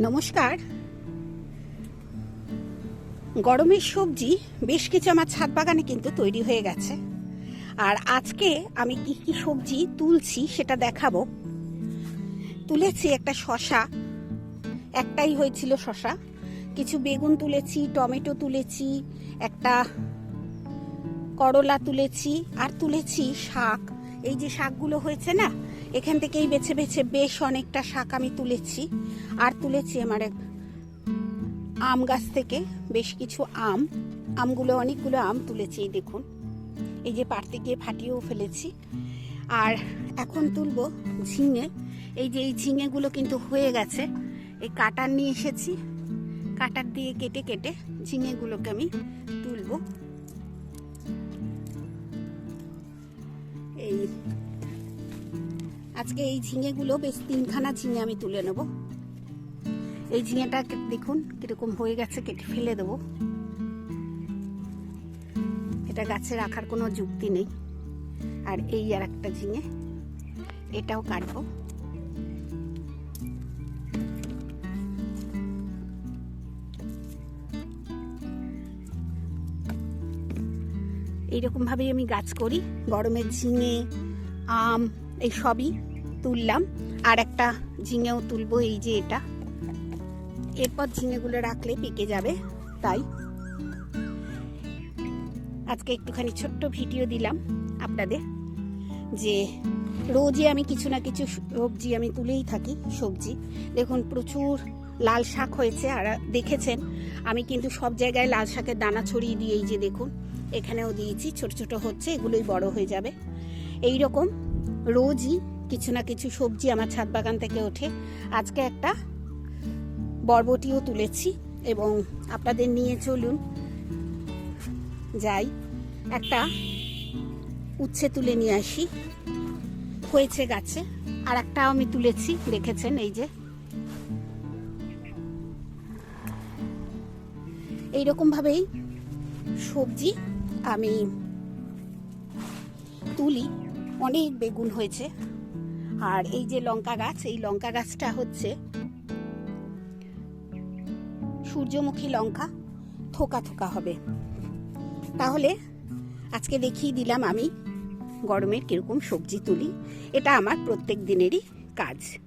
নমস্কার। গরমের সবজি, বেশ কিছু আমার ছাদ বাগানে কিন্তু তৈরি হয়ে গেছে। আর আজকে আমি কি কি সবজি তুলছি সেটা দেখাবো। তুলেছি একটা শশা, একটাই হয়েছিল শশা। কিছু বেগুন তুলেছি, টমেটো তুলেছি, একটা করলা তুলেছি, আর তুলেছি শাক। এই যে শাকগুলো হয়েছে না এখান থেকেই বেছে বেছে বেশ অনেকটা শাক আমি তুলেছি। আর তুলেছি আমার এক আম গাছ থেকে বেশ কিছু আম। আমগুলো, অনেকগুলো আম তুলেছি, এই দেখুন। এই যে পাড়তে গিয়ে ফাটিয়েও ফেলেছি। আর এখন তুলবো ঝিঙে। এই যে এই ঝিঙেগুলো কিন্তু হয়ে গেছে। এই কাটার নিয়ে এসেছি। কাটার দিয়ে কেটে কেটে ঝিঙেগুলোকে আমি তুলবো। আজকে এই ঝিঙেগুলো বেশ তিনখানা ঝিঙে আমি তুলে নেব। এই ঝিঙেটা দেখুন কীরকম হয়ে গেছে, কেটে ফেলে দেবো। এটা গাছে রাখার কোনো যুক্তি নেই। আর এই আর একটা ঝিঙে, এটাও কাটবো। এইরকম ভাবেই আমি গাছ করি। গরমের ঝিঙে, আম, এই সবই। তুললাম, আর একটা ঝিঙেও তুলবো, এই যে এটা। এরপর ঝিঙেগুলো রাখলে পেকে যাবে, তাই। আজকে একটুখানি ছোট্ট ভিডিও দিলাম আপনাদের, যে রোজই আমি কিছু না কিছু সবজি আমি তুলেই থাকি, সবজি। দেখুন, প্রচুর লাল শাক হয়েছে, আর দেখেছেন, আমি কিন্তু সব জায়গায় লাল শাকের দানা ছড়িয়ে দিয়ে এই যে দেখুন। এখানেও দিয়েছি, ছোট ছোট হচ্ছে, এগুলোই বড় হয়ে যাবে। এই রকম রোজই কিছু না কিছু সবজি আমার ছাদ বাগান থেকে ওঠে। আজকে একটা বরবটিও তুলেছি এবং আপনাদের নিয়ে চলুন। যাই, একটা উচ্ছে তুলে নিয়ে আসি। হয়েছে গাছে। আর একটা আমি তুলেছি, দেখেছেন এই যে। এইরকম ভাবেই সবজি আমি তুলি। অনেক বেগুন হয়েছে। আর এই যে লঙ্কা গাছ, এই লঙ্কা গাছটা হচ্ছে সূর্যমুখী লঙ্কা। থোকা থোকা হবে। তাহলে আজকে দেখিয়ে দিলাম আমি গরমের কীরকম সবজি তুলি। এটা আমার প্রত্যেক দিনেরই কাজ।